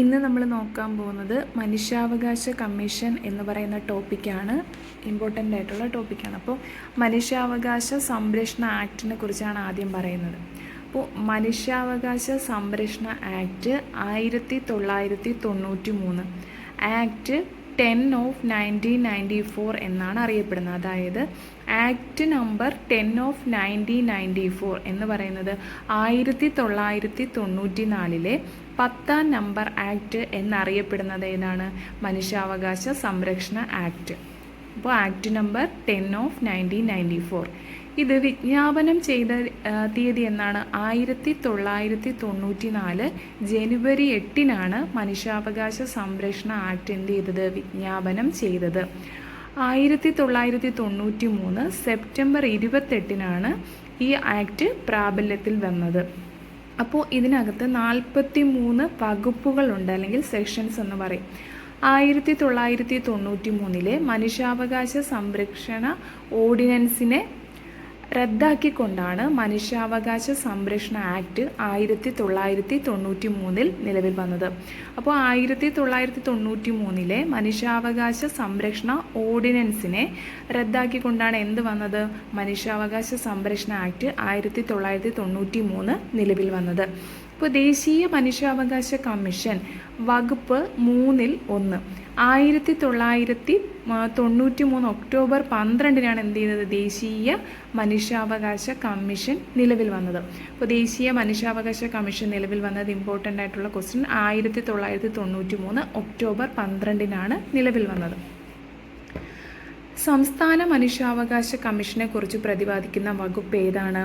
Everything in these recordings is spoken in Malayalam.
ഇന്ന് നമ്മൾ നോക്കാൻ പോകുന്നത് മനുഷ്യാവകാശ കമ്മീഷൻ എന്ന് പറയുന്ന ടോപ്പിക്കാണ്. ഇമ്പോർട്ടന്റ് ആയിട്ടുള്ള ടോപ്പിക്കാണ്. അപ്പോൾ മനുഷ്യാവകാശ സംരക്ഷണ ആക്ടിനെ കുറിച്ചാണ് ആദ്യം പറയുന്നത്. അപ്പോൾ മനുഷ്യാവകാശ സംരക്ഷണ ആക്ട് ആയിരത്തി തൊള്ളായിരത്തി തൊണ്ണൂറ്റി മൂന്ന് act ten of nineteen ninety four എന്നാണ് അറിയപ്പെടുന്നത്. അതായത് act number ten of nineteen ninety four എന്ന് പറയുന്നത് ആയിരത്തി തൊള്ളായിരത്തി തൊണ്ണൂറ്റി നാലിലെ പത്താം നമ്പർ ആക്ട് എന്നറിയപ്പെടുന്നത് ഏതാണ്? മനുഷ്യാവകാശ സംരക്ഷണ ആക്ട്. അപ്പോൾ act number ten of nineteen ninety four ഇത് വിജ്ഞാപനം ചെയ്ത തീയതി എന്നാണ്? ആയിരത്തി തൊള്ളായിരത്തി തൊണ്ണൂറ്റി നാല് ജനുവരി എട്ടിനാണ് മനുഷ്യാവകാശ സംരക്ഷണ ആക്ട് എന്ത് ചെയ്തത്? വിജ്ഞാപനം ചെയ്തത്. ആയിരത്തി തൊള്ളായിരത്തി തൊണ്ണൂറ്റി മൂന്ന് സെപ്റ്റംബർ ഇരുപത്തെട്ടിനാണ് ഈ ആക്ട് പ്രാബല്യത്തിൽ വന്നത്. അപ്പോൾ ഇതിനകത്ത് നാൽപ്പത്തി മൂന്ന് വകുപ്പുകളുണ്ട് അല്ലെങ്കിൽ സെക്ഷൻസ് എന്ന് പറയും. ആയിരത്തി തൊള്ളായിരത്തി തൊണ്ണൂറ്റി മൂന്നിലെ മനുഷ്യാവകാശ സംരക്ഷണ ഓർഡിനൻസിനെ റദ്ദാക്കിക്കൊണ്ടാണ് മനുഷ്യാവകാശ സംരക്ഷണ ആക്ട് ആയിരത്തി തൊള്ളായിരത്തി തൊണ്ണൂറ്റി മൂന്നിൽ നിലവിൽ വന്നത്. അപ്പോൾ ആയിരത്തി തൊള്ളായിരത്തി തൊണ്ണൂറ്റി മൂന്നിലെ മനുഷ്യാവകാശ സംരക്ഷണ ഓർഡിനൻസിനെ റദ്ദാക്കിക്കൊണ്ടാണ് എന്ത് വന്നത്? മനുഷ്യാവകാശ സംരക്ഷണ ആക്ട് ആയിരത്തി തൊള്ളായിരത്തി തൊണ്ണൂറ്റി മൂന്ന് നിലവിൽ വന്നത്. ഇപ്പോൾ ദേശീയ മനുഷ്യാവകാശ കമ്മീഷൻ വകുപ്പ് മൂന്നിൽ ഒന്ന്. ആയിരത്തി തൊള്ളായിരത്തി തൊണ്ണൂറ്റി മൂന്ന് ഒക്ടോബർ പന്ത്രണ്ടിനാണ് എന്ത് ചെയ്തത്? ദേശീയ മനുഷ്യാവകാശ കമ്മീഷൻ നിലവിൽ വന്നത്. അപ്പോൾ ദേശീയ മനുഷ്യാവകാശ കമ്മീഷൻ നിലവിൽ വന്നത് ഇമ്പോർട്ടന്റ് ആയിട്ടുള്ള ക്വസ്റ്റ്യൻ ആയിരത്തി തൊള്ളായിരത്തി തൊണ്ണൂറ്റി മൂന്ന് ഒക്ടോബർ പന്ത്രണ്ടിനാണ് നിലവിൽ വന്നത്. സംസ്ഥാന മനുഷ്യാവകാശ കമ്മീഷനെ കുറിച്ച് പ്രതിപാദിക്കുന്ന വകുപ്പ് ഏതാണ്?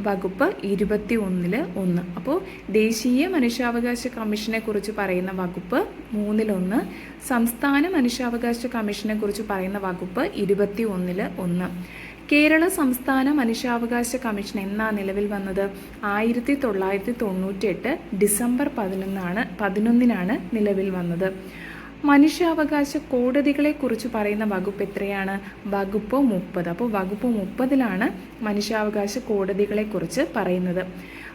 വകുപ്പ് ഇരുപത്തി ഒന്നിൽ ഒന്ന്. അപ്പോൾ ദേശീയ മനുഷ്യാവകാശ കമ്മീഷനെ കുറിച്ച് പറയുന്ന വകുപ്പ് മൂന്നിലൊന്ന്. സംസ്ഥാന മനുഷ്യാവകാശ കമ്മീഷനെ കുറിച്ച് പറയുന്ന വകുപ്പ് ഇരുപത്തി ഒന്നിൽ ഒന്ന്. കേരള സംസ്ഥാന മനുഷ്യാവകാശ കമ്മീഷൻ എന്നാ നിലവിൽ വന്നത്? ആയിരത്തി തൊള്ളായിരത്തി തൊണ്ണൂറ്റി എട്ട് ഡിസംബർ പതിനൊന്നാണ് പതിനൊന്നിനാണ് നിലവിൽ വന്നത്. മനുഷ്യാവകാശ കോടതികളെക്കുറിച്ച് പറയുന്ന വകുപ്പ് എത്രയാണ്? വകുപ്പ് മുപ്പത്. അപ്പോൾ വകുപ്പ് മുപ്പതിലാണ് മനുഷ്യാവകാശ കോടതികളെക്കുറിച്ച് പറയുന്നത്.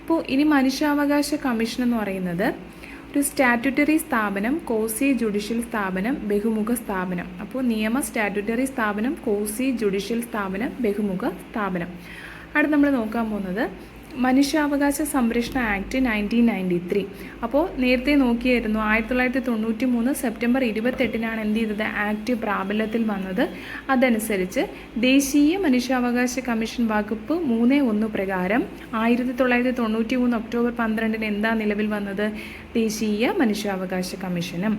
അപ്പോൾ ഇനി മനുഷ്യാവകാശ കമ്മീഷൻ എന്ന് പറയുന്നത് ഒരു സ്റ്റാറ്റ്യൂട്ടറി സ്ഥാപനം കോസി ജുഡീഷ്യൽ സ്ഥാപനം ബഹുമുഖ സ്ഥാപനം. അപ്പോൾ നിയമ സ്റ്റാറ്റ്യൂട്ടറി സ്ഥാപനം കോസി ജുഡീഷ്യൽ സ്ഥാപനം ബഹുമുഖ സ്ഥാപനം. അടുത്ത് നമ്മൾ നോക്കാൻ പോകുന്നത് മനുഷ്യാവകാശ സംരക്ഷണ ആക്ട് നയന്റീൻ നയന്റി ത്രീ. അപ്പോൾ നേരത്തെ നോക്കിയായിരുന്നു ആയിരത്തി തൊള്ളായിരത്തി തൊണ്ണൂറ്റി മൂന്ന് സെപ്റ്റംബർ ഇരുപത്തെട്ടിനാണ് എന്ത് ചെയ്തത്? ആക്ട് പ്രാബല്യത്തിൽ വന്നത്. അതനുസരിച്ച് ദേശീയ മനുഷ്യാവകാശ കമ്മീഷൻ വകുപ്പ് മൂന്ന് ഒന്ന് പ്രകാരം ആയിരത്തി തൊള്ളായിരത്തി തൊണ്ണൂറ്റി മൂന്ന് ഒക്ടോബർ പന്ത്രണ്ടിന് എന്താ നിലവിൽ വന്നത്? ദേശീയ മനുഷ്യാവകാശ കമ്മീഷനും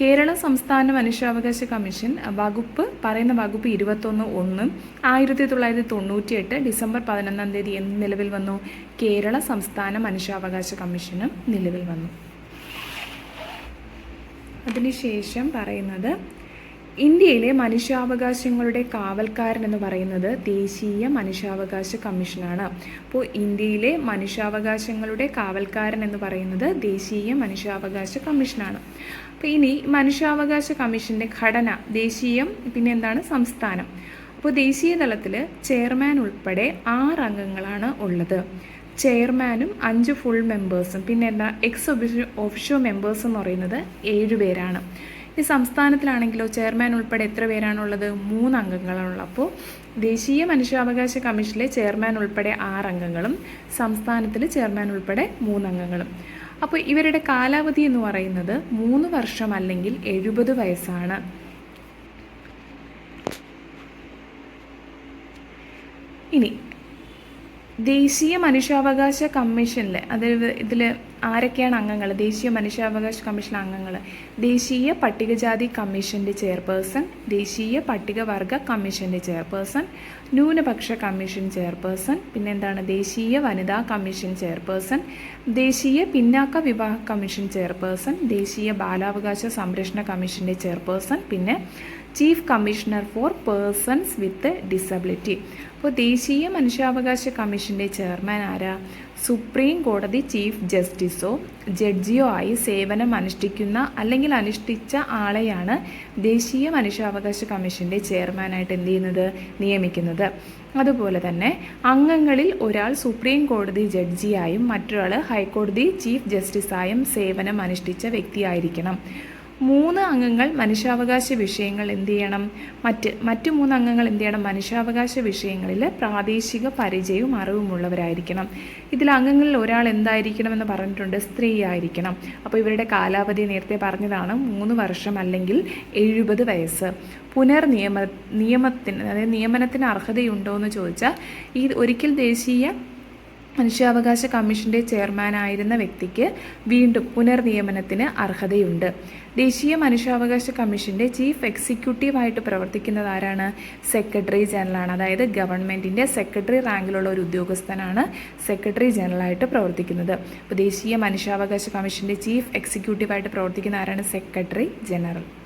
കേരള സംസ്ഥാന മനുഷ്യാവകാശ കമ്മീഷൻ വകുപ്പ് പറയുന്ന വകുപ്പ് ഇരുപത്തൊന്ന് ഒന്ന് ആയിരത്തി തൊള്ളായിരത്തി തൊണ്ണൂറ്റി എട്ട് ഡിസംബർ പതിനൊന്നാം തീയതി എന്ന് നിലവിൽ വന്നു? കേരള സംസ്ഥാന മനുഷ്യാവകാശ കമ്മീഷനും നിലവിൽ വന്നു. അതിനുശേഷം പറയുന്നത് ഇന്ത്യയിലെ മനുഷ്യാവകാശങ്ങളുടെ കാവൽക്കാരൻ എന്ന് പറയുന്നത് ദേശീയ മനുഷ്യാവകാശ കമ്മീഷനാണ്. അപ്പോൾ ഇന്ത്യയിലെ മനുഷ്യാവകാശങ്ങളുടെ കാവൽക്കാരൻ എന്ന് പറയുന്നത് ദേശീയ മനുഷ്യാവകാശ കമ്മീഷനാണ്. അപ്പോൾ ഇനി മനുഷ്യാവകാശ കമ്മീഷന്റെ ഘടന ദേശീയം പിന്നെ എന്താണ്? സംസ്ഥാനം. അപ്പോൾ ദേശീയ തലത്തിൽ ചെയർമാൻ ഉൾപ്പെടെ ആറ് അംഗങ്ങളാണ് ഉള്ളത്. ചെയർമാനും അഞ്ച് ഫുൾ മെമ്പേഴ്സും പിന്നെ എന്താ? എക്സ് ഒഫിഷ്യോ മെമ്പേഴ്സ് എന്ന് പറയുന്നത് ഏഴ് പേരാണ്. ഈ സംസ്ഥാനത്തിലാണെങ്കിലോ ചെയർമാൻ ഉൾപ്പെടെ എത്ര പേരാണുള്ളത്? മൂന്ന് അംഗങ്ങളാണുള്ളത്. അപ്പോൾ ദേശീയ മനുഷ്യാവകാശ കമ്മീഷനിലെ ചെയർമാൻ ഉൾപ്പെടെ ആറ് അംഗങ്ങളും സംസ്ഥാനത്തിൽ ചെയർമാൻ ഉൾപ്പെടെ മൂന്ന് അംഗങ്ങളും. അപ്പോൾ ഇവരുടെ കാലാവധി എന്ന് പറയുന്നത് മൂന്ന് വർഷം അല്ലെങ്കിൽ എഴുപത് വയസ്സാണ്. ഇനി ദേശീയ മനുഷ്യാവകാശ കമ്മീഷനിൽ അതായത് ഇതിൽ ആരൊക്കെയാണ് അംഗങ്ങൾ? ദേശീയ മനുഷ്യാവകാശ കമ്മീഷൻ അംഗങ്ങൾ. ദേശീയ പട്ടികജാതി കമ്മീഷന്റെ ചെയർപേഴ്സൺ. ദേശീയ പട്ടികവർഗ കമ്മീഷന്റെ ചെയർപേഴ്സൺ. ന്യൂനപക്ഷ കമ്മീഷൻ ചെയർപേഴ്സൺ. പിന്നെ എന്താണ് ദേശീയ വനിതാ കമ്മീഷൻ ചെയർപേഴ്സൺ. ദേശീയ പിന്നാക്ക വിവാഹ കമ്മീഷൻ ചെയർപേഴ്സൺ. ദേശീയ ബാലാവകാശ സംരക്ഷണ കമ്മീഷന്റെ ചെയർപേഴ്സൺ. പിന്നെ chief commissioner for persons with disability. അപ്പോൾ ദേശീയ മനുഷ്യാവകാശ കമ്മീഷന്റെ ചെയർമാൻ ആരാ? സുപ്രീം കോടതി ചീഫ് ജസ്റ്റിസോ ജഡ്ജിയോ ആയി സേവനം അനുഷ്ഠിക്കുന്ന അല്ലെങ്കിൽ അനുഷ്ഠിച്ച ആളെയാണ് ദേശീയ മനുഷ്യാവകാശ കമ്മീഷന്റെ ചെയർമാനായിട്ട് എന്ത് ചെയ്യുന്നത്? നിയമിക്കുന്നത്. അതുപോലെ തന്നെ അംഗങ്ങളിൽ ഒരാൾ സുപ്രീം കോടതി ജഡ്ജിയായും മറ്റൊരാൾ ഹൈക്കോടതി ചീഫ് ജസ്റ്റിസായും സേവനം അനുഷ്ഠിച്ച വ്യക്തിയായിരിക്കണം. മൂന്ന് അംഗങ്ങൾ മനുഷ്യാവകാശ വിഷയങ്ങൾ എന്ത് ചെയ്യണം? മറ്റ് മറ്റു മൂന്ന് അംഗങ്ങൾ എന്ത് ചെയ്യണം? മനുഷ്യാവകാശ വിഷയങ്ങളിൽ പ്രാദേശിക പരിചയവും അറിവുമുള്ളവരായിരിക്കണം. ഇതിൽ അംഗങ്ങളിൽ ഒരാൾ എന്തായിരിക്കണം എന്ന് പറഞ്ഞിട്ടുണ്ട്? സ്ത്രീ ആയിരിക്കണം. അപ്പോൾ ഇവരുടെ കാലാവധി നേരത്തെ പറഞ്ഞതാണ് മൂന്ന് വർഷം അല്ലെങ്കിൽ എഴുപത് വയസ്സ്. പുനർനിയമ നിയമത്തിന് അതായത് നിയമനത്തിന് അർഹതയുണ്ടോ എന്ന് ചോദിച്ചാൽ ഈ ഒരിക്കൽ ദേശീയ മനുഷ്യാവകാശ കമ്മീഷന്റെ ചെയർമാനായിരുന്ന വ്യക്തിക്ക് വീണ്ടും പുനർനിയമനത്തിന് അർഹതയുണ്ട്. ദേശീയ മനുഷ്യാവകാശ കമ്മീഷന്റെ ചീഫ് എക്സിക്യൂട്ടീവായിട്ട് പ്രവർത്തിക്കുന്നത് ആരാണ്? സെക്രട്ടറി ജനറലാണ്. അതായത് ഗവൺമെന്റിന്റെ സെക്രട്ടറി റാങ്കിലുള്ള ഒരു ഉദ്യോഗസ്ഥനാണ് സെക്രട്ടറി ജനറലായിട്ട് പ്രവർത്തിക്കുന്നത്. അപ്പോൾ ദേശീയ മനുഷ്യാവകാശ കമ്മീഷന്റെ ചീഫ് എക്സിക്യൂട്ടീവായിട്ട് പ്രവർത്തിക്കുന്ന ആരാണ്? Secretary general.